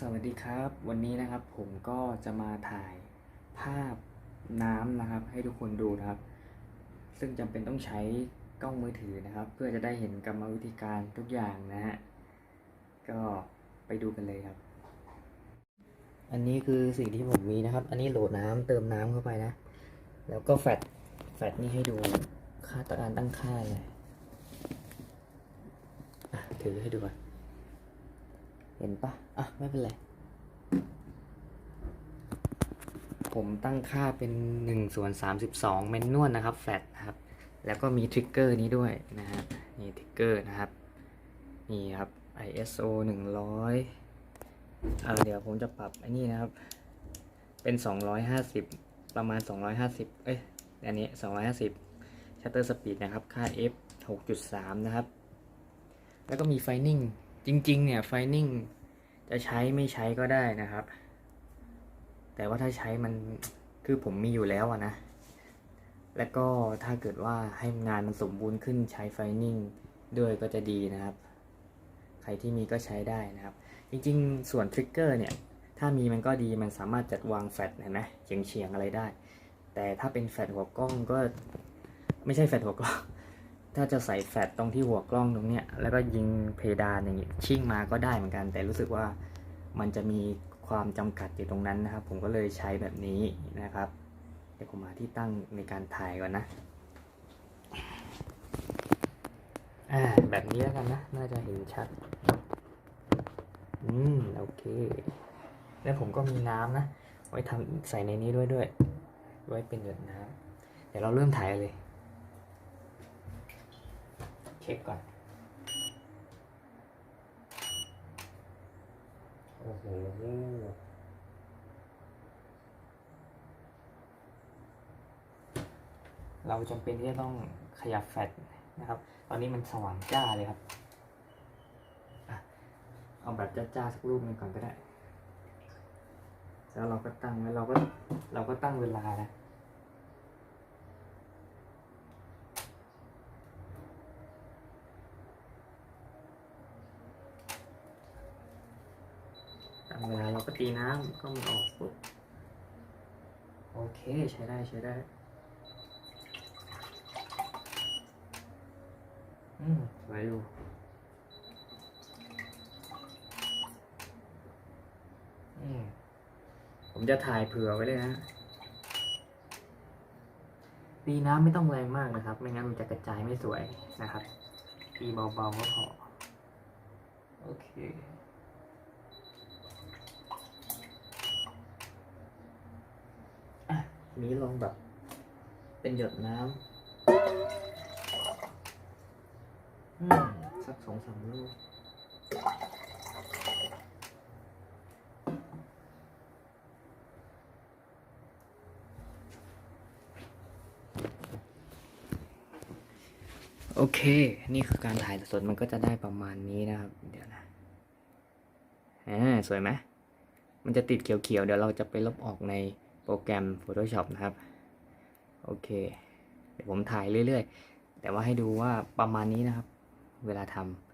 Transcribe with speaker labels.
Speaker 1: สวัสดีครับ วันนี้นะครับผมก็จะมาถ่ายภาพน้ำนะครับ ให้ทุกคนดูนะครับ ซึ่งจำเป็นต้องใช้กล้องมือถือนะครับ เพื่อจะได้เห็นกรรมวิธีการทุกอย่างนะฮะก็ไปดูกันเลยครับ อันนี้คือสิ่งที่ผมมีนะครับ อันนี้โหลดน้ำเติมน้ำเข้าไปนะ แล้วก็แฟลชแฟลชนี่ให้ดูค่าตการตั้งค่าเลยถือให้ดูก่อน เห็นปะอะ ไม่เป็นไร ผมตั้งค่าเป็น1ส่วน32 เมนนวลนะครับ แฟลตนะครับ แล้วก็มีทริกเกอร์นี้ด้วยนะฮะนี่ทริกเกอร์นะครับ นี่ครับ ISO 100เออเดี๋ยวผมจะปรับอันนี้นะครับ เป็น 250 ประมาณ 250 เอ้ย อันนี้ 250ชัตเตอร์สปีดนะครับ ค่า f 6.3 นะครับ แล้วก็มีไฟนิ่ง จริง ๆ เนี่ยไฟนิ่งจะใช้ไม่ใช้ก็ได้นะครับ แต่ว่าถ้าใช้มันคือผมมีอยู่แล้วนะ แล้วก็ถ้าเกิดว่าให้งานมันสมบูรณ์ขึ้นใช้ไฟนิ่งด้วยก็จะดีนะครับ ใครที่มีก็ใช้ได้นะครับ จริง ๆ ส่วนทริกเกอร์เนี่ย ถ้ามีมันก็ดีมันสามารถจัดวางแฟลชเห็นไหมเฉียงเฉียงๆอะไรได้ แต่ถ้าเป็นแฟลชหัวกล้องก็ ไม่ใช่แฟลชหัวกล้อง ถ้าจะใส่แฟลชตรงที่หัวกล้องตรงเนี้ยแล้วก็ยิงเพดานอย่างงี้ชิ่งมาก็ได้เหมือนกัน แต่รู้สึกว่ามันจะมีความจำกัดอยู่ตรงนั้นนะครับ ผมก็เลยใช้แบบนี้นะครับเดี๋ยวผมมาที่ตั้งในการถ่ายก่อนนะอ่าแบบนี้แล้วกันนะ น่าจะเห็นชัด อืม โอเค แล้วผมก็มีน้ำนะ ไว้ทำใส่ในนี้ด้วยด้วย ไว้เป็นหยดน้ำเดี๋ยวเราเริ่มถ่ายเลย ช็คก่อน โอ้โหเราจำเป็นที่จะต้องขยับแฟลชนะครับ ตอนนี้มันสว่างจ้าเลยครับอเอาแบบจ้าๆสักรูปหนึงก่อนก็ได้ แล้วเราก็ตั้งไว้เราก็เราก็ตั้งเวลานะ เวลาเราก็ตีน้ำก็มันออกปุ๊บโอเคใช้ได้ใช้ได้ อืมสวยอยู่อืมผมจะถ่ายเผื่อไว้เลยนะตีน้ำไม่ต้องแรงมากนะครับ ไม่งั้นมันจะกระจายไม่สวยนะครับตีเบาๆก็พอโอเค อะที นี้ลองแบบ เป็นหยดน้ำอืมสักสองสามลูกโอเค นี่คือการถ่ายสดมันก็จะได้ประมาณนี้นะครับ เดี๋ยวนะ อ่า สวยไหม มันจะติดเขียวๆ เดี๋ยวเราจะไปลบออกใน โปรแกรม Photoshop นะครับ โอเค เดี๋ยวผมถ่ายเรื่อยๆ แต่ว่าให้ดูว่าประมาณนี้นะครับ เวลาทำ